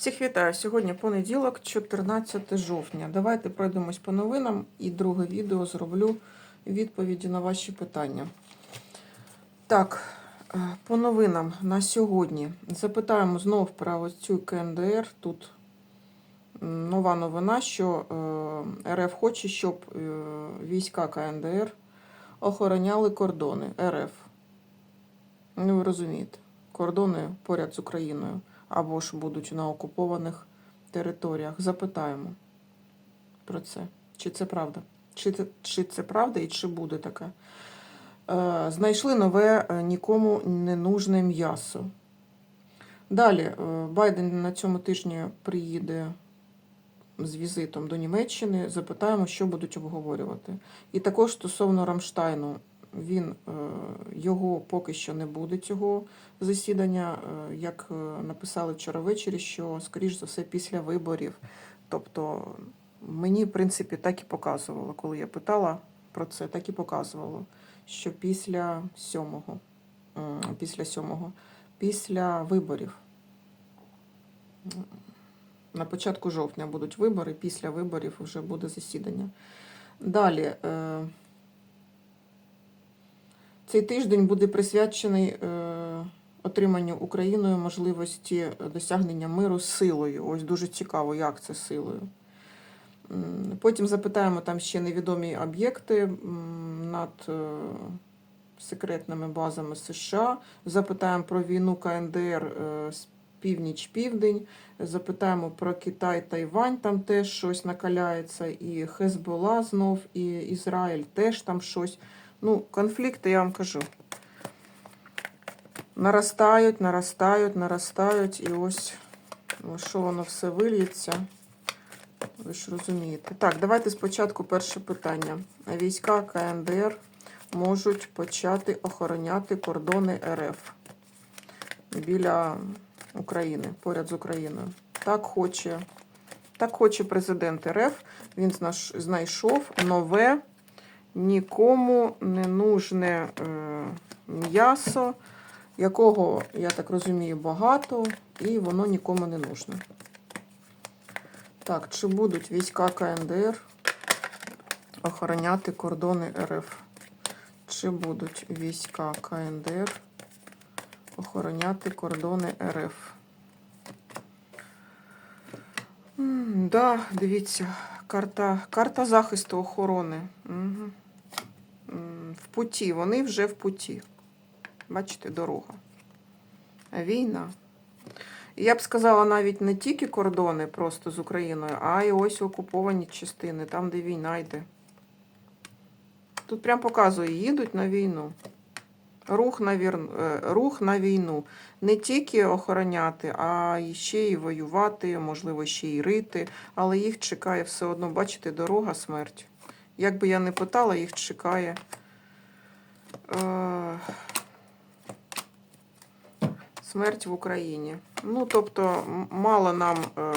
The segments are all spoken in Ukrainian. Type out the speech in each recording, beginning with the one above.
Всіх вітаю! Сьогодні понеділок, 14 жовтня. Давайте пройдемось по новинам і друге відео зроблю відповіді на ваші питання. Так, е, по новинам на сьогодні запитаємо знов про ось цю КНДР. Тут нова новина, що е, РФ хоче, щоб е, війська КНДР охороняли кордони РФ. Ну, ви розумієте, кордони поряд з Україною або ж будуть на окупованих територіях. Запитаємо про це. Чи це правда? Чи це, чи це правда і чи буде таке? Е, знайшли нове е, нікому не нужне м'ясо. Далі е, Байден на цьому тижні приїде з візитом до Німеччини. Запитаємо, що будуть обговорювати. І також стосовно Рамштайну. Він е, його поки що не буде цього засідання, е, як е, написали вчора ввечері, що скоріш за все після виборів. Тобто мені, в принципі, так і показувало, коли я питала про це, так і показувало, що після сьомого, після сьомого, після виборів. На початку жовтня будуть вибори, після виборів вже буде засідання. Далі. Цей тиждень буде присвячений е, отриманню Україною можливості досягнення миру силою. Ось дуже цікаво, як це силою. Потім запитаємо там ще невідомі об'єкти над е, секретними базами США. Запитаємо про війну КНДР е, з північ-південь. Запитаємо про Китай, Тайвань, там теж щось накаляється, і Хезбола знов, і Ізраїль теж там щось. Ну, конфлікти, я вам кажу. Наростають, наростають, наростають, і ось, ось що воно все вильється. Ви ж розумієте. Так, давайте спочатку перше питання. Війська КНДР можуть почати охороняти кордони РФ біля України, поряд з Україною. Так хоче, так хоче президент РФ. Він знайшов нове нікому не нужне е, м'ясо, якого, я так розумію, багато, і воно нікому не нужне. Так, чи будуть війська КНДР охороняти кордони РФ? Чи будуть війська КНДР охороняти кордони РФ? М, Да, дивіться, карта, карта захисту охорони. Угу. В путі, вони вже в путі. Бачите, дорога. Війна. Я б сказала, навіть не тільки кордони просто з Україною, а й ось окуповані частини, там, де війна йде. Тут прям показує, їдуть на війну. Рух на, вір... е, Рух на війну. Не тільки охороняти, а ще й воювати, можливо, ще й рити. Але їх чекає все одно, бачите, дорога, смерть. Як би я не питала, їх чекає. Е... Смерть в Україні. Ну, тобто, мало нам е,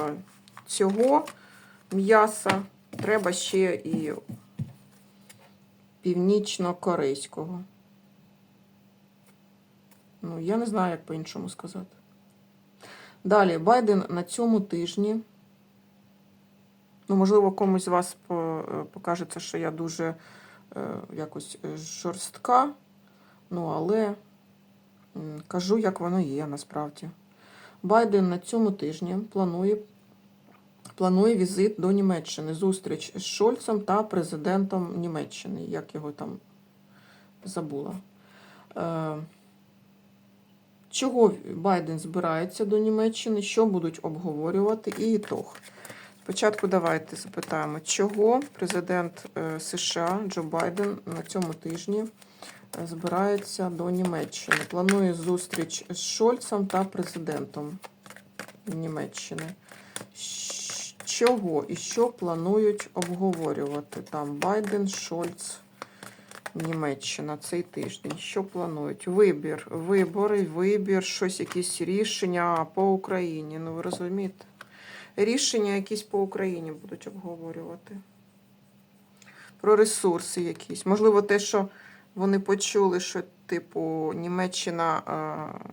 цього м'яса, треба ще і північно-корейського. Ну, я не знаю, як по-іншому сказати. Далі, Байден на цьому тижні. Ну, можливо, комусь з вас е, покажеться, що я дуже е, якось е, жорстка. Ну, але кажу, як воно є насправді. Байден на цьому тижні планує, планує візит до Німеччини, зустріч з Шольцем та президентом Німеччини, як його там забула. Е, Чого Байден збирається до Німеччини, що будуть обговорювати і ітог. Спочатку давайте запитаємо, чого президент е, США Джо Байден на цьому тижні е, збирається до Німеччини. Планує зустріч з Шольцем та президентом Німеччини. Чого і що планують обговорювати там Байден, Шольц, Німеччина цей тиждень? Що планують? Вибір, вибори, вибір, щось, якісь рішення по Україні. Ну ви розумієте? Рішення якісь по Україні будуть обговорювати. Про ресурси якісь. Можливо, те, що вони почули, що, типу, Німеччина е,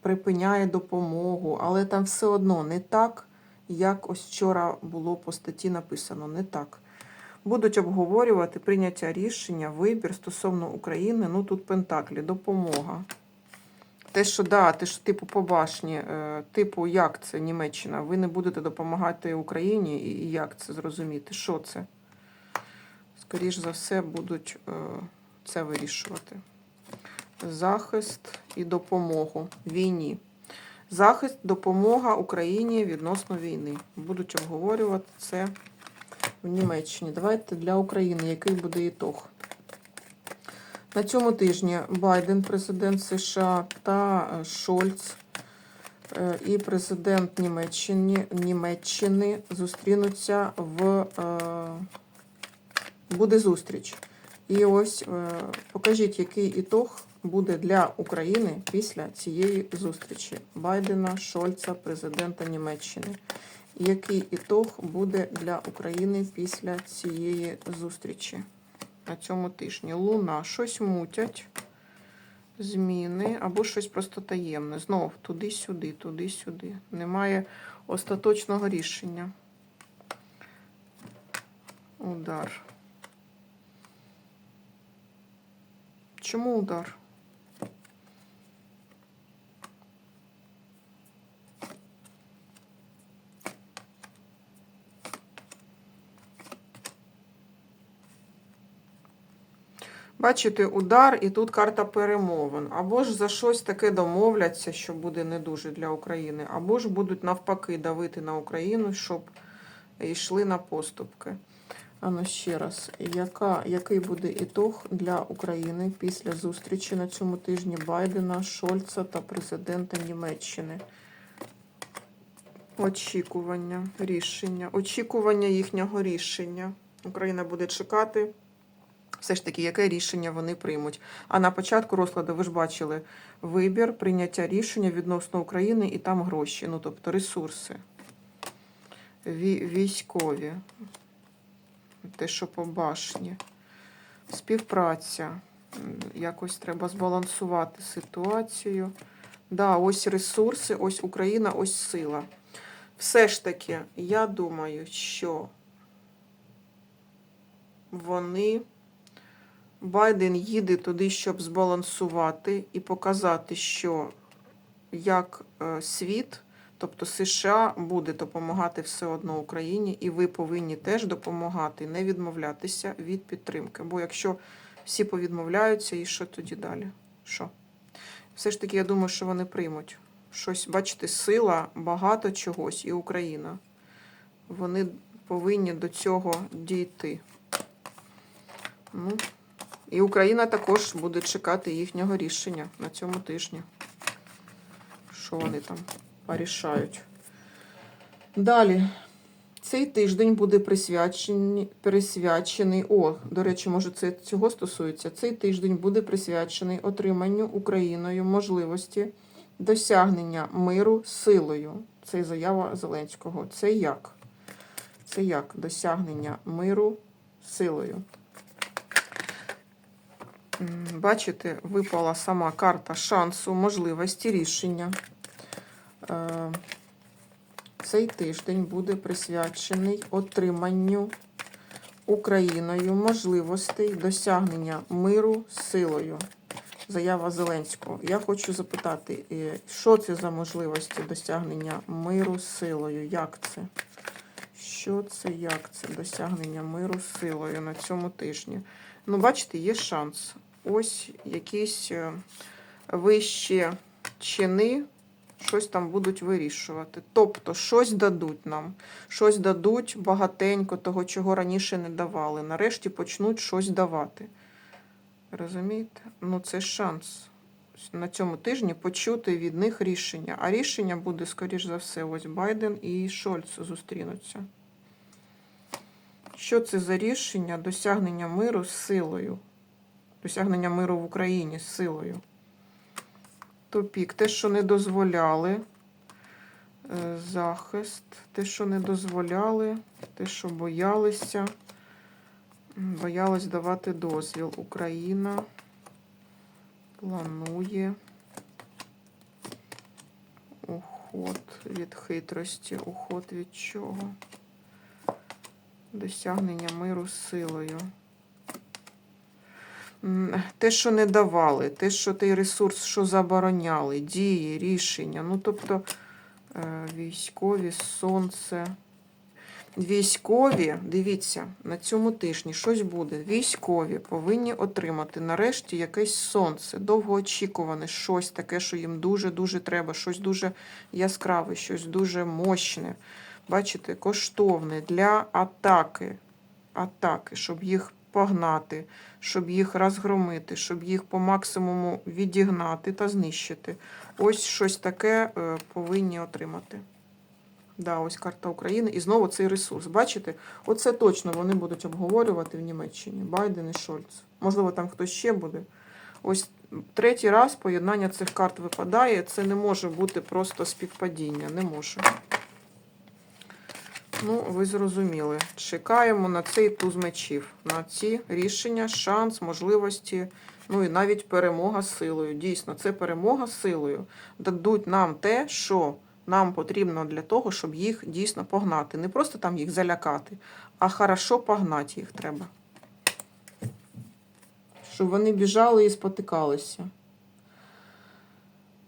припиняє допомогу, але там все одно не так, як ось вчора було по статті написано. Не так. Будуть обговорювати прийняття рішення, вибір стосовно України. Ну тут Пентаклі, допомога. Те, що да, те, що типу по башні, е, типу, як це Німеччина? Ви не будете допомагати Україні, і як це зрозуміти? Що це? Скоріш за все, будуть е, це вирішувати. Захист і допомогу війні. Захист, допомога Україні відносно війни. Будуть обговорювати це в Німеччині. Давайте для України, який буде ітог. На цьому тижні Байден, президент США та е, Шольц е, і президент Німеччини, Німеччини зустрінуться в е, буде зустріч. І ось покажіть, який ітог буде для України після цієї зустрічі Байдена, Шольца, президента Німеччини. Який ітог буде для України після цієї зустрічі на цьому тижні? Луна, щось мутять, зміни або щось просто таємне. Знов туди-сюди, туди-сюди. Немає остаточного рішення. Удар. Чому удар? Бачите, удар і тут карта перемовин. Або ж за щось таке домовляться, що буде не дуже для України, або ж будуть навпаки давити на Україну, щоб йшли на поступки. А ну ще раз, яка, який буде ітог для України після зустрічі на цьому тижні Байдена, Шольца та президента Німеччини? Очікування, рішення, очікування їхнього рішення. Україна буде чекати. Все ж таки, яке рішення вони приймуть. А на початку розкладу ви ж бачили вибір, прийняття рішення відносно України і там гроші, ну тобто ресурси. Військові. Те, що по башні. Співпраця. Якось треба збалансувати ситуацію. Да, ось ресурси, ось Україна, ось сила. Все ж таки, я думаю, що вони. Байден їде туди, щоб збалансувати і показати, що як е, світ, тобто США, буде допомагати все одно Україні, і ви повинні теж допомагати, не відмовлятися від підтримки. Бо якщо всі повідмовляються, і що тоді далі? Що? Все ж таки, я думаю, що вони приймуть. Щось, бачите, сила, багато чогось, і Україна. Вони повинні до цього дійти. Ну, і Україна також буде чекати їхнього рішення на цьому тижні. Що вони там порішають. Далі. Цей тиждень буде присвячений, присвячений. О, до речі, може, це цього стосується. Цей тиждень буде присвячений отриманню Україною можливості досягнення миру силою. Це заява Зеленського. Це як? Це як досягнення миру силою. Бачите, випала сама карта шансу, можливості рішення. Е, Цей тиждень буде присвячений отриманню Україною можливостей досягнення миру силою. Заява Зеленського. Я хочу запитати, е, що це за можливості досягнення миру силою? Як це? Що це, як це досягнення миру силою на цьому тижні? Ну, бачите, є шанс. Ось якісь е, вищі чини щось там будуть вирішувати. Тобто, щось дадуть нам, щось дадуть багатенько того, чого раніше не давали. Нарешті почнуть щось давати. Розумієте? Ну, це шанс на цьому тижні почути від них рішення. А рішення буде, скоріш за все, ось Байден і Шольц зустрінуться. Що це за рішення досягнення миру з силою? Досягнення миру в Україні з силою. Топік. Те, що не дозволяли. Е, Захист. Те, що не дозволяли. Те, що боялися. Боялись давати дозвіл. Україна планує уход від хитрості, уход від чого? Досягнення миру силою. Те, що не давали, те, що той ресурс, що забороняли, дії, рішення. Ну, тобто е, військові, сонце. Військові, дивіться, на цьому тижні щось буде. Військові повинні отримати нарешті якесь сонце, довгоочікуване, щось таке, що їм дуже-дуже треба, щось дуже яскраве, щось дуже мощне. Бачите, коштовне для атаки. Атаки, щоб їх погнати, щоб їх розгромити, щоб їх по максимуму відігнати та знищити. Ось щось таке е, повинні отримати. Да, ось карта України. І знову цей ресурс. Бачите? Оце точно вони будуть обговорювати в Німеччині. Байден і Шольц. Можливо, там хтось ще буде. Ось третій раз поєднання цих карт випадає. Це не може бути просто співпадіння. Не може. Ну, ви зрозуміли. Чекаємо на цей туз мечів, на ці рішення, шанс, можливості, ну і навіть перемога силою. Дійсно, це перемога силою. Дадуть нам те, що нам потрібно для того, щоб їх дійсно погнати. Не просто там їх залякати, а хорошо погнати їх треба. Щоб вони біжали і спотикалися.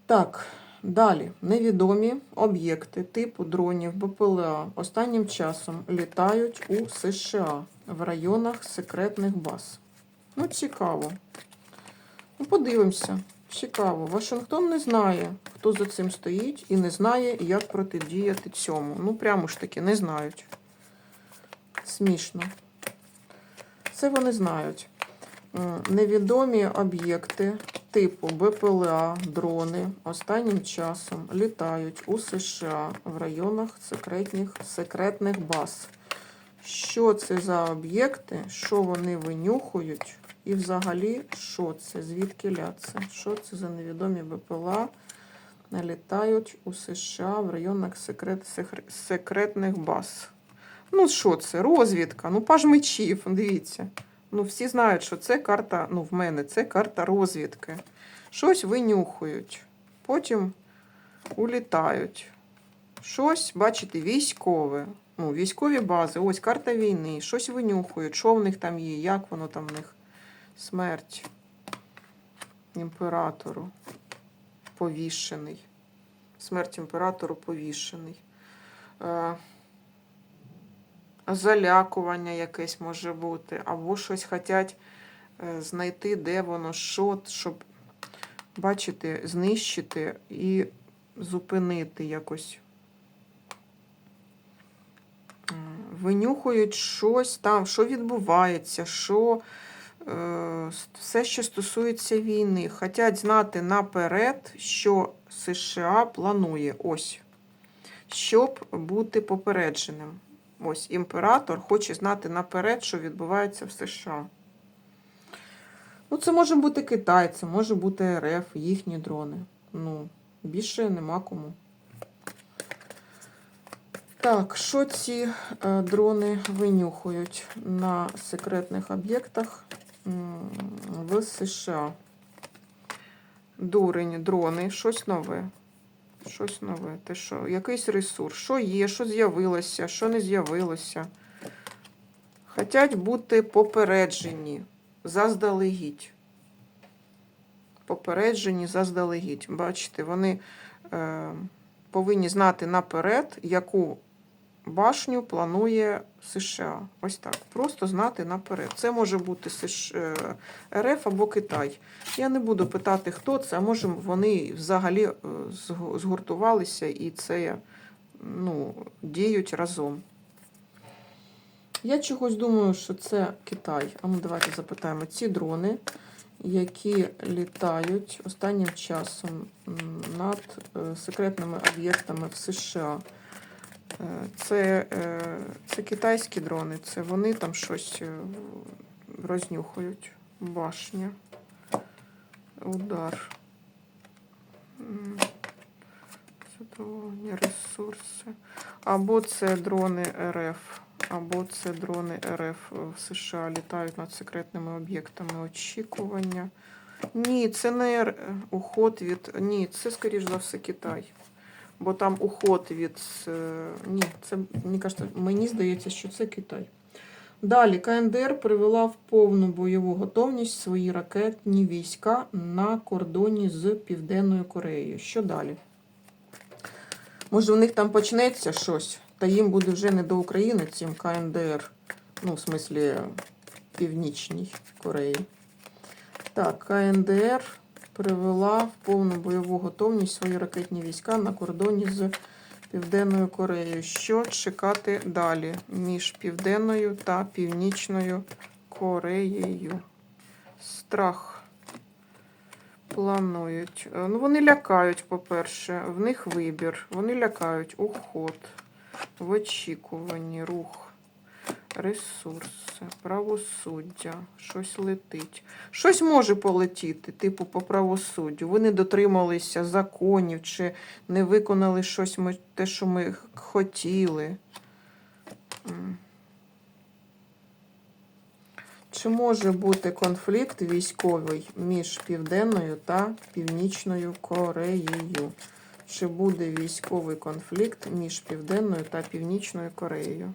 Так, далі. Невідомі об'єкти типу дронів БПЛА останнім часом літають у США в районах секретних баз. Ну, цікаво. Ну, подивимося. Цікаво. Вашингтон не знає, хто за цим стоїть, і не знає, як протидіяти цьому. Ну, прямо ж таки, не знають. Смішно. Це вони знають. Невідомі об'єкти типу БПЛА, дрони останнім часом літають у США в районах секретних, секретних баз. Що це за об'єкти, що вони винюхують, і взагалі, що це, звідки це? Що це за невідомі БПЛА літають у США в районах секрет, секре- секретних баз? Ну, що це? Розвідка. Ну, паж мечів, дивіться. Ну, всі знають, що це карта, ну, в мене це карта розвідки. Щось винюхують, потім улітають. Щось, бачите, військове. Ну, військові бази, ось карта війни, щось винюхують, що в них там є, як воно там в них. Смерть імператору повішений. Смерть імператору повішений. Залякування якесь може бути, або щось хочуть е, знайти, де воно, що, щоб, бачите, знищити і зупинити якось. Винюхують щось там, що відбувається, що е, все, що стосується війни. Хотять знати наперед, що США планує. Ось. Щоб бути попередженим. Ось імператор хоче знати наперед, що відбувається в США. Ну, це може бути Китай, це може бути РФ, їхні дрони. Ну, більше нема кому. Так, що ці е, дрони винюхують на секретних об'єктах в США? Дурень, дрони, щось нове. Щось нове. Те що? Якийсь ресурс. Що є, що з'явилося, що не з'явилося. Хотять бути попереджені заздалегідь. Попереджені заздалегідь. Бачите, вони е, повинні знати наперед, яку башню планує США. Ось так. Просто знати наперед. Це може бути е, РФ або Китай. Я не буду питати, хто це, а може вони взагалі е, згуртувалися і це ну, діють разом. Я чогось думаю, що це Китай. А ну давайте запитаємо. Ці дрони, які літають останнім часом над е, секретними об'єктами в США. Е, Це, е, це китайські дрони, це вони там щось е, рознюхують. Башня. Удар. Задоволення, ресурси. Або це дрони РФ, або це дрони РФ в США літають над секретними об'єктами очікування. Ні, це не уход від. Ні, це, скоріш за все, Китай. Бо там уход від. е, Ні, це мені кажеться, мені здається, що це Китай. Далі КНДР привела в повну бойову готовність свої ракетні війська на кордоні з Південною Кореєю. Що далі? Може, у них там почнеться щось, та їм буде вже не до України, цим КНДР, ну, в смислі, Північній Кореї. Так, КНДР привела в повну бойову готовність свої ракетні війська на кордоні з Південною Кореєю. Що чекати далі між Південною та Північною Кореєю? Страх планують. Е, Ну, вони лякають, по-перше, в них вибір. Вони лякають уход, в очікуванні, рух. Ресурси, правосуддя, щось летить. Щось може полетіти, типу по правосуддю. Ви не дотрималися законів чи не виконали щось ми, те, що ми хотіли. Чи може бути конфлікт військовий між Південною та Північною Кореєю? Чи буде військовий конфлікт між Південною та Північною Кореєю?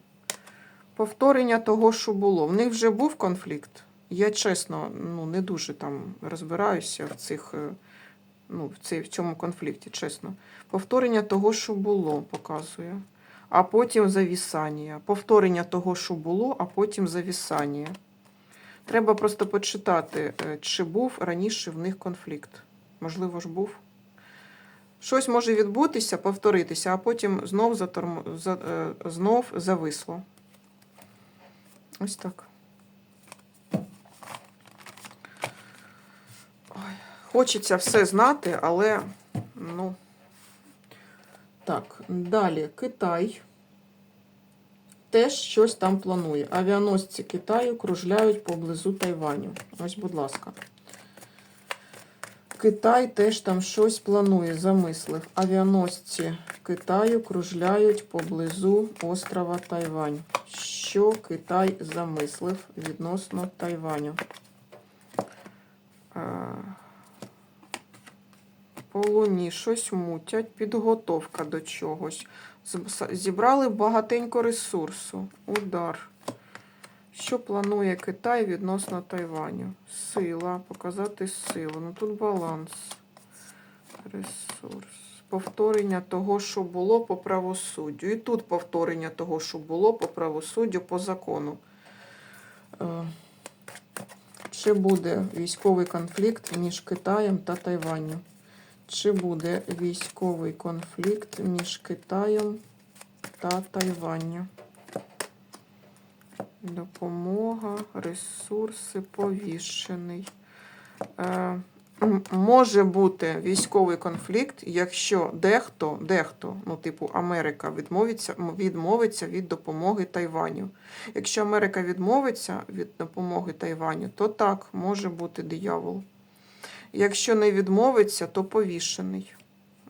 Повторення того, що було. В них вже був конфлікт. Я чесно ну, не дуже там розбираюся в цих, е, ну, в, цій, в цьому конфлікті, чесно. Повторення того, що було, показує. А потім завісання. Повторення того, що було, а потім завісання. Треба просто почитати, е, чи був раніше в них конфлікт. Можливо ж був. Щось може відбутися, повторитися, а потім знов, заторм... е, знов зависло. Ось так. Ой, хочеться все знати, але ну. Так, далі Китай теж щось там планує. Авіаносці Китаю кружляють поблизу Тайваню. Ось, будь ласка. Китай теж там щось планує, замислив. Авіаносці Китаю кружляють поблизу острова Тайвань. Що Китай замислив відносно Тайваню? По луні щось мутять, підготовка до чогось. Зібрали багатенько ресурсу. Удар. Що планує Китай відносно Тайваню? Сила, показати силу. Ну тут баланс. Ресурс. Повторення того, що було по правосуддю. І тут повторення того, що було по правосуддю по закону. Е, Чи буде військовий конфлікт між Китаєм та Тайванню? Чи буде військовий конфлікт між Китаєм та Тайванню? Допомога, ресурси, повішений. Е, може бути військовий конфлікт, якщо дехто, дехто, ну, типу Америка, відмовиться, відмовиться від допомоги Тайваню. Якщо Америка відмовиться від допомоги Тайваню, то так, може бути диявол. Якщо не відмовиться, то повішений.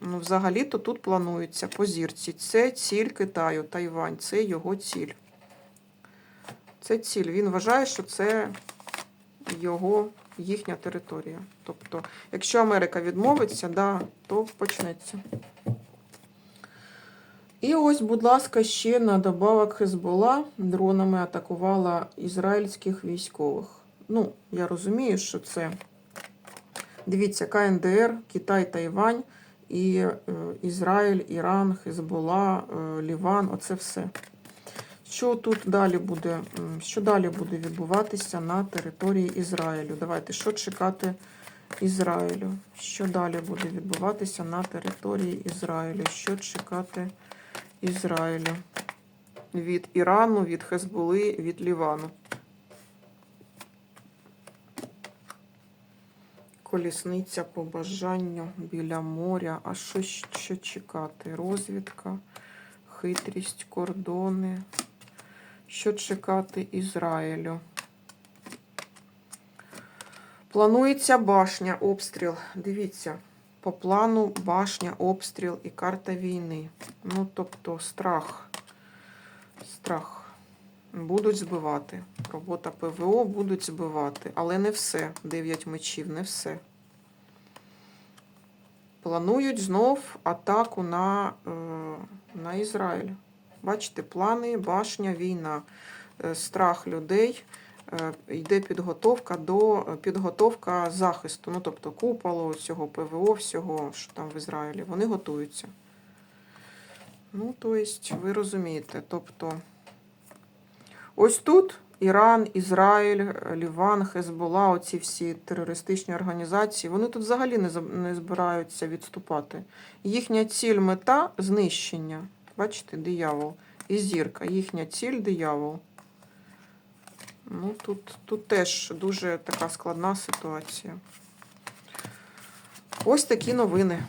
Ну, взагалі-то тут планується по зірці. Це ціль Китаю, Тайвань, це його ціль. Це ціль. Він вважає, що це його, їхня територія. Тобто, якщо Америка відмовиться, да, то почнеться. І ось, будь ласка, ще на добавок Хезбола дронами атакувала ізраїльських військових. Ну, я розумію, що це. Дивіться, КНДР, Китай, Тайвань, і е, Ізраїль, Іран, Хезбола, е, Ліван оце все. Що тут далі буде? Що далі буде відбуватися на території Ізраїлю? Давайте, що чекати Ізраїлю? Що далі буде відбуватися на території Ізраїлю? Що чекати Ізраїлю? Від Ірану, від Хезболи, від Лівану. Колісниця по бажанню біля моря. А що, щ- що чекати? Розвідка, хитрість, кордони. Що чекати Ізраїлю? Планується башня, обстріл. Дивіться, по плану башня, обстріл і карта війни. Ну, тобто страх. Страх. Будуть збивати. Робота ПВО будуть збивати. Але не все. Дев'ять мечів, не все. планують знов атаку на, е, на Ізраїль. Бачите, плани, башня, війна, е, страх людей. е, Йде підготовка до підготовка захисту. Ну, тобто куполу, цього ПВО, всього, що там в Ізраїлі, вони готуються. Ну, то есть, ви розумієте, тобто, ось тут Іран, Ізраїль, Ліван, Хезбола, оці всі терористичні організації, вони тут взагалі не збираються відступати. Їхня ціль мета знищення. Бачите, диявол і зірка. Їхня ціль диявол. Ну, тут, тут теж дуже така складна ситуація. Ось такі новини.